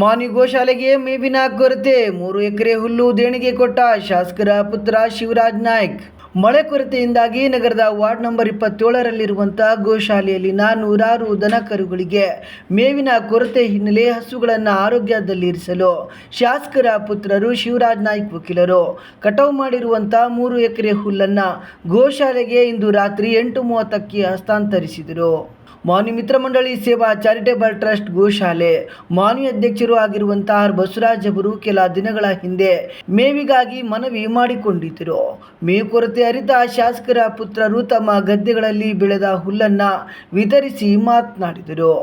ಮಾನಿ ಗೋಶಾಲೆಗೆ ಮೇವಿನ ಕೊರತೆ ಮೂರು ಎಕರೆ ಹುಲ್ಲು ದೇಣಿಗೆ ಕೊಟ್ಟ ಶಾಸಕರ ಪುತ್ರ ಶಿವರಾಜ್ ನಾಯ್ಕ್. ಮಳೆ ಕೊರತೆಯಿಂದಾಗಿ ನಗರದ ವಾರ್ಡ್ ನಂಬರ್ ಇಪ್ಪತ್ತೇಳರಲ್ಲಿರುವಂತಹ ಗೋಶಾಲೆಯಲ್ಲಿನ ನೂರಾರು ದನ ಕರುಗಳಿಗೆ ಮೇವಿನ ಕೊರತೆ ಹಿನ್ನೆಲೆ ಹಸುಗಳನ್ನು ಆರೋಗ್ಯದಲ್ಲಿರಿಸಲು ಶಾಸಕರ ಪುತ್ರರು ಶಿವರಾಜ್ ನಾಯ್ಕ್ ವಕೀಲರು. ಕಟಾವು ಮಾಡಿರುವಂತಹ ಮೂರು ಎಕರೆ ಹುಲ್ಲನ್ನು ಗೋಶಾಲೆಗೆ ಇಂದು ರಾತ್ರಿ ಎಂಟು ಮೂವತ್ತಕ್ಕೆ ಹಸ್ತಾಂತರಿಸಿದರು. ಮಾನಿ ಮಿತ್ರ ಮಂಡಳಿ ಸೇವಾ ಚಾರಿಟೇಬಲ್ ಟ್ರಸ್ಟ್ ಗೋಶಾಲೆ. ಮಾನ್ಯ ಅಧ್ಯಕ್ಷರು ಆಗಿರುವಂತಹ ಬಸವರಾಜ್ ಅವರು ಕೆಲ ದಿನಗಳ ಹಿಂದೆ ಮೇವಿಗಾಗಿ ಮನವಿ ಮಾಡಿಕೊಂಡಿದ್ದರು. ಮೇವು ಕೊರತೆ ಅರಿತ ಶಾಸಕರ ಪುತ್ರರು ತಮ್ಮ ಗದ್ದೆಗಳಲ್ಲಿ ಬೆಳೆದ ಹುಲ್ಲನ್ನ ವಿತರಿಸಿ ಮಾತನಾಡಿದರು.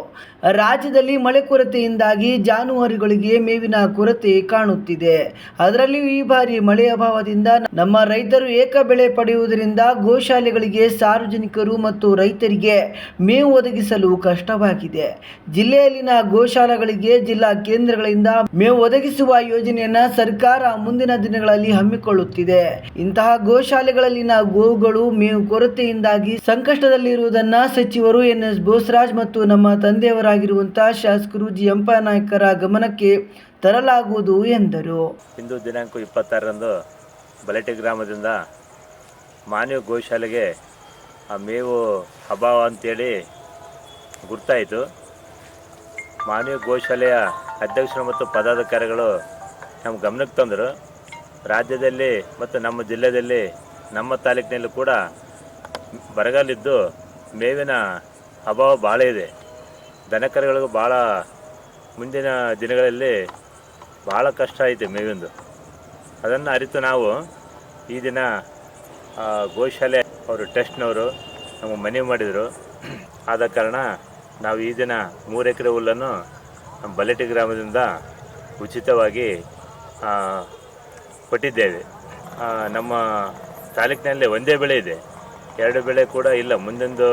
ರಾಜ್ಯದಲ್ಲಿ ಮಳೆ ಕೊರತೆಯಿಂದಾಗಿ ಜಾನುವಾರುಗಳಿಗೆ ಮೇವಿನ ಕೊರತೆ ಕಾಣುತ್ತಿದೆ. ಅದರಲ್ಲಿಯೂ ಈ ಬಾರಿ ಮಳೆ ಅಭಾವದಿಂದ ನಮ್ಮ ರೈತರು ಏಕ ಬೆಳೆ ಪಡೆಯುವುದರಿಂದ ಗೋಶಾಲೆಗಳಿಗೆ ಸಾರ್ವಜನಿಕರು ಮತ್ತು ರೈತರಿಗೆ ಮೇವು ಒದಗಿಸಲು ಕಷ್ಟವಾಗಿದೆ. ಜಿಲ್ಲೆಯಲ್ಲಿನ ಗೋಶಾಲೆಗಳಿಗೆ ಜಿಲ್ಲಾ ಕೇಂದ್ರಗಳಿಂದ ಮೇವು ಒದಗಿಸುವ ಯೋಜನೆಯನ್ನ ಸರ್ಕಾರ ಮುಂದಿನ ದಿನಗಳಲ್ಲಿ ಹಮ್ಮಿಕೊಳ್ಳುತ್ತಿದೆ. ಇಂತಹ ಗೋಶಾಲೆಗಳಲ್ಲಿನ ಗೋವುಗಳು ಮೇವು ಕೊರತೆಯಿಂದಾಗಿ ಸಂಕಷ್ಟದಲ್ಲಿರುವುದನ್ನ ಸಚಿವರು ಎನ್ ಎಸ್ ಬೋಸರಾಜ್ ಮತ್ತು ನಮ್ಮ ತಂದೆಯವರಾಗಿರುವಂತಹ ಶಾಸಕರು ಜಿ ನಾಯ್ಕರ ಗಮನಕ್ಕೆ ತರಲಾಗುವುದು ಎಂದರು. ಇಂದು ದಿನಾಂಕ ಇಪ್ಪತ್ತಾರರಂದು ಬಲಟೆ ಗ್ರಾಮದಿಂದ ಮಾನವ ಗೋಶಾಲೆಗೆ ಆ ಮೇವು ಅಭಾವ ಅಂತೇಳಿ ಗುರ್ತಾಯಿತು. ಮಾನವ ಗೋಶಾಲೆಯ ಅಧ್ಯಕ್ಷರು ಮತ್ತು ಪದಾಧಿಕಾರಿಗಳು ನಮ್ಮ ಗಮನಕ್ಕೆ ತಂದರು. ರಾಜ್ಯದಲ್ಲಿ ಮತ್ತು ನಮ್ಮ ಜಿಲ್ಲೆಯಲ್ಲಿ ನಮ್ಮ ತಾಲೂಕಿನಲ್ಲೂ ಕೂಡ ಬರಗಾಲಿದ್ದು ಮೇವಿನ ಅಭಾವ ಭಾಳ ಇದೆ. ದನಕರುಗಳಿಗೂ ಭಾಳ ಮುಂದಿನ ದಿನಗಳಲ್ಲಿ ಭಾಳ ಕಷ್ಟ ಐತೆ ಮೇವಿಂದು. ಅದನ್ನು ಅರಿತು ನಾವು ಈ ದಿನ ಗೋಶಾಲೆ ಅವರು ಟೆಸ್ಟ್ನವರು ನಮಗೆ ಮನವಿ ಮಾಡಿದರು. ಆದ ಕಾರಣ ನಾವು ಈ ದಿನ ಮೂರು ಎಕರೆ ಹುಲ್ಲನ್ನು ನಮ್ಮ ಬಲೆಟಿ ಗ್ರಾಮದಿಂದ ಉಚಿತವಾಗಿ ಕೊಟ್ಟಿದ್ದೇವೆ. ನಮ್ಮ ತಾಲೂಕಿನಲ್ಲಿ ಒಂದೇ ಬೆಳೆ ಇದೆ. ಎರಡು ಬೆಳೆ ಕೂಡ ಇಲ್ಲ. ಮುಂದೊಂದು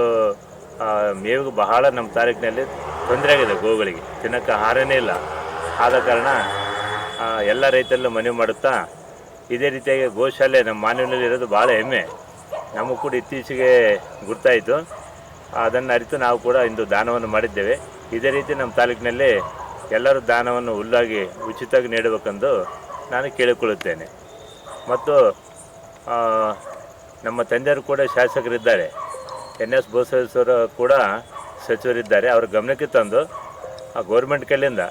ಮೇವು ಬಹಳ ನಮ್ಮ ತಾಲೂಕಿನಲ್ಲಿ ತೊಂದರೆ ಆಗಿದೆ ಗೋಗಳಿಗೆ. ತಿನ್ನಕ್ಕೆ ಆಹಾರನೇ ಇಲ್ಲ. ಆದ ಕಾರಣ ಎಲ್ಲ ರೈತರಲ್ಲೂ ಮನವಿ ಮಾಡುತ್ತಾ, ಇದೇ ರೀತಿಯಾಗಿ ಗೋಶಾಲೆ ನಮ್ಮ ಮಾನವನಲ್ಲಿ ಇರೋದು ಭಾಳ ಹೆಮ್ಮೆ. ನಮಗೂ ಕೂಡ ಇತ್ತೀಚೆಗೆ ಗುರ್ತಾಯಿತು. ಅದನ್ನು ಅರಿತು ನಾವು ಕೂಡ ಇಂದು ದಾನವನ್ನು ಮಾಡಿದ್ದೇವೆ. ಇದೇ ರೀತಿ ನಮ್ಮ ತಾಲೂಕಿನಲ್ಲಿ ಎಲ್ಲರೂ ದಾನವನ್ನು ಹುಲ್ಲಾಗಿ ಉಚಿತವಾಗಿ ನೀಡಬೇಕೆಂದು ನಾನು ಕೇಳಿಕೊಳ್ಳುತ್ತೇನೆ. ಮತ್ತು ನಮ್ಮ ತಂದೆಯರು ಕೂಡ ಶಾಸಕರಿದ್ದಾರೆ. ಎನ್ ಎಸ್ ಬೋಸೇಶ್ವರ ಕೂಡ ಸಚಿವರಿದ್ದಾರೆ ಅವರ ಗಮನಕ್ಕೆ ತಂದು ಆ ಗೌರ್ಮೆಂಟ್ ಕೈಲಿಂದ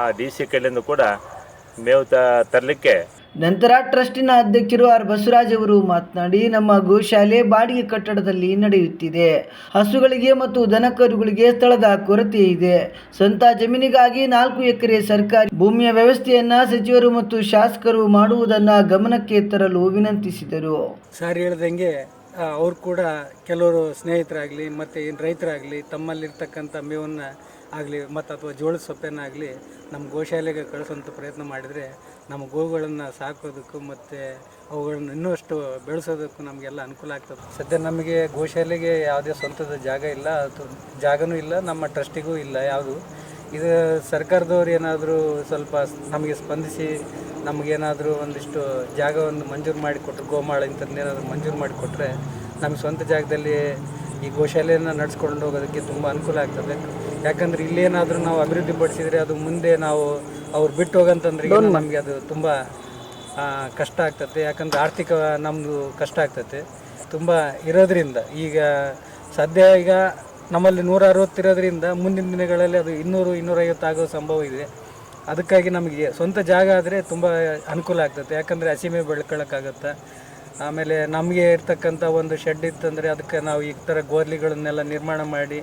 ಆ ಡಿ ಸಿ ಕೈಲಿಂದ ಕೂಡ ಮೇವು ತರಲಿಕ್ಕೆ ನಂತರ ಟ್ರಸ್ಟಿನ ಅಧ್ಯಕ್ಷರು ಆರ್ ಬಸವರಾಜ್ ಅವರು ಮಾತನಾಡಿ ನಮ್ಮ ಗೋಶಾಲೆ ಬಾಡಿಗೆ ಕಟ್ಟಡದಲ್ಲಿ ನಡೆಯುತ್ತಿದೆ. ಹಸುಗಳಿಗೆ ಮತ್ತು ದನಕರುಗಳಿಗೆ ಸ್ಥಳದ ಕೊರತೆ ಇದೆ. ಸ್ವಂತ ಜಮೀನಿಗಾಗಿ ನಾಲ್ಕು ಎಕರೆ ಸರ್ಕಾರಿ ಭೂಮಿಯ ವ್ಯವಸ್ಥೆಯನ್ನ ಸಚಿವರು ಮತ್ತು ಶಾಸಕರು ಮಾಡುವುದನ್ನ ಗಮನಕ್ಕೆ ತರಲು ವಿನಂತಿಸಿದರು. ಸರ್ ಹೇಳ್ದಂಗೆ ಅವ್ರು ಕೂಡ ಕೆಲವರು ಸ್ನೇಹಿತರಾಗಲಿ ಮತ್ತು ಏನು ರೈತರಾಗಲಿ ತಮ್ಮಲ್ಲಿರ್ತಕ್ಕಂಥ ಮೇವನ್ನು ಆಗಲಿ ಮತ್ತು ಅಥವಾ ಜೋಳದ ಸೊಪ್ಪನ್ನಾಗಲಿ ನಮ್ಮ ಗೋಶಾಲೆಗೆ ಕಳಿಸೋಂಥ ಪ್ರಯತ್ನ ಮಾಡಿದರೆ ನಮ್ಮ ಗೋವುಗಳನ್ನು ಸಾಕೋದಕ್ಕೂ ಮತ್ತು ಅವುಗಳನ್ನು ಇನ್ನಷ್ಟು ಬೆಳೆಸೋದಕ್ಕೂ ನಮಗೆಲ್ಲ ಅನುಕೂಲ ಆಗ್ತದೆ. ಸದ್ಯ ನಮಗೆ ಗೋಶಾಲೆಗೆ ಯಾವುದೇ ಸ್ವಂತದ ಜಾಗ ಇಲ್ಲ, ಅದು ಜಾಗನೂ ಇಲ್ಲ, ನಮ್ಮ ಟ್ರಸ್ಟಿಗೂ ಇಲ್ಲ ಯಾವುದು. ಇದು ಸರ್ಕಾರದವ್ರು ಏನಾದರೂ ಸ್ವಲ್ಪ ನಮಗೆ ಸ್ಪಂದಿಸಿ ನಮಗೇನಾದರೂ ಒಂದಿಷ್ಟು ಜಾಗವನ್ನು ಮಂಜೂರು ಮಾಡಿಕೊಟ್ರು ಗೋಮಾಳ ಇಂಥದ್ದೇನಾದರೂ ಮಂಜೂರು ಮಾಡಿಕೊಟ್ರೆ ನಮ್ಮ ಸ್ವಂತ ಜಾಗದಲ್ಲಿ ಈ ಗೋಶಾಲೆಯನ್ನು ನಡೆಸ್ಕೊಂಡು ಹೋಗೋದಕ್ಕೆ ತುಂಬ ಅನುಕೂಲ ಆಗ್ತದೆ. ಯಾಕಂದ್ರೆ ಇಲ್ಲೇನಾದರೂ ನಾವು ಅಭಿವೃದ್ಧಿ ಪಡಿಸಿದರೆ ಅದು ಮುಂದೆ ನಾವು ಅವ್ರು ಬಿಟ್ಟು ಹೋಗಂತಂದ್ರೆ ನಮಗೆ ಅದು ತುಂಬ ಕಷ್ಟ ಆಗ್ತದೆ. ಯಾಕಂದ್ರೆ ಆರ್ಥಿಕ ನಮ್ಮದು ಕಷ್ಟ ಆಗ್ತದೆ. ತುಂಬ ಇರೋದ್ರಿಂದ ಈಗ ಸದ್ಯ ಈಗ ನಮ್ಮಲ್ಲಿ ನೂರ ಅರವತ್ತಿರೋದ್ರಿಂದ ಮುಂದಿನ ದಿನಗಳಲ್ಲಿ ಅದು ಇನ್ನೂರು ಇನ್ನೂರೈವತ್ತು ಆಗೋ ಸಂಭವ ಇದೆ. ಅದಕ್ಕಾಗಿ ನಮಗೆ ಸ್ವಂತ ಜಾಗ ಆದರೆ ತುಂಬ ಅನುಕೂಲ ಆಗ್ತದೆ. ಯಾಕಂದರೆ ಹಸಿಮೆ ಬೆಳ್ಕೊಳಕ್ಕಾಗತ್ತೆ? ಆಮೇಲೆ ನಮಗೆ ಇರ್ತಕ್ಕಂಥ ಒಂದು ಶೆಡ್ ಇತ್ತಂದರೆ ಅದಕ್ಕೆ ನಾವು ಈ ಥರ ಗೋರ್ಲಿಗಳನ್ನೆಲ್ಲ ನಿರ್ಮಾಣ ಮಾಡಿ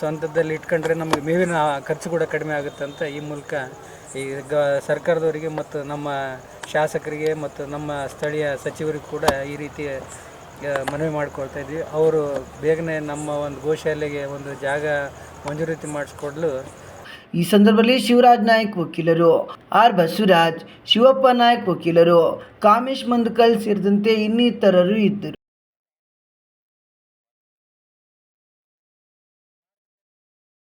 ಸ್ವಂತದಲ್ಲಿ ಇಟ್ಕೊಂಡ್ರೆ ನಮಗೆ ಮೇವಿನ ಖರ್ಚು ಕೂಡ ಕಡಿಮೆ ಆಗುತ್ತೆ ಅಂತ ಈ ಮೂಲಕ ಈ ಗ, ಸರ್ಕಾರದವರಿಗೆ ಮತ್ತು ನಮ್ಮ ಶಾಸಕರಿಗೆ ಮತ್ತು ನಮ್ಮ ಸ್ಥಳೀಯ ಸಚಿವರಿಗೆ ಕೂಡ ಈ ರೀತಿ ಮನವಿ ಮಾಡ್ಕೊಳ್ತಾ ಇದ್ವಿ. ಅವರು ಬೇಗನೆ ನಮ್ಮ ಒಂದು ಗೋಶಾಲೆಗೆ ಒಂದು ಜಾಗ ಮಂಜೂರಾತಿ ಮಾಡಿಸ್ಕೊಡ್ಲು. ಈ ಸಂದರ್ಭದಲ್ಲಿ ಶಿವರಾಜ್ ನಾಯ್ಕ್ ವಕೀಲರು, ಆರ್. ಬಸವರಾಜ್, ಶಿವಪ್ಪ ನಾಯ್ಕ್ ವಕೀಲರು, ಕಾಮೇಶ್ ಮಂದಕಲ್ ಸೇರಿದಂತೆ ಇನ್ನಿತರರು ಇದ್ದರು.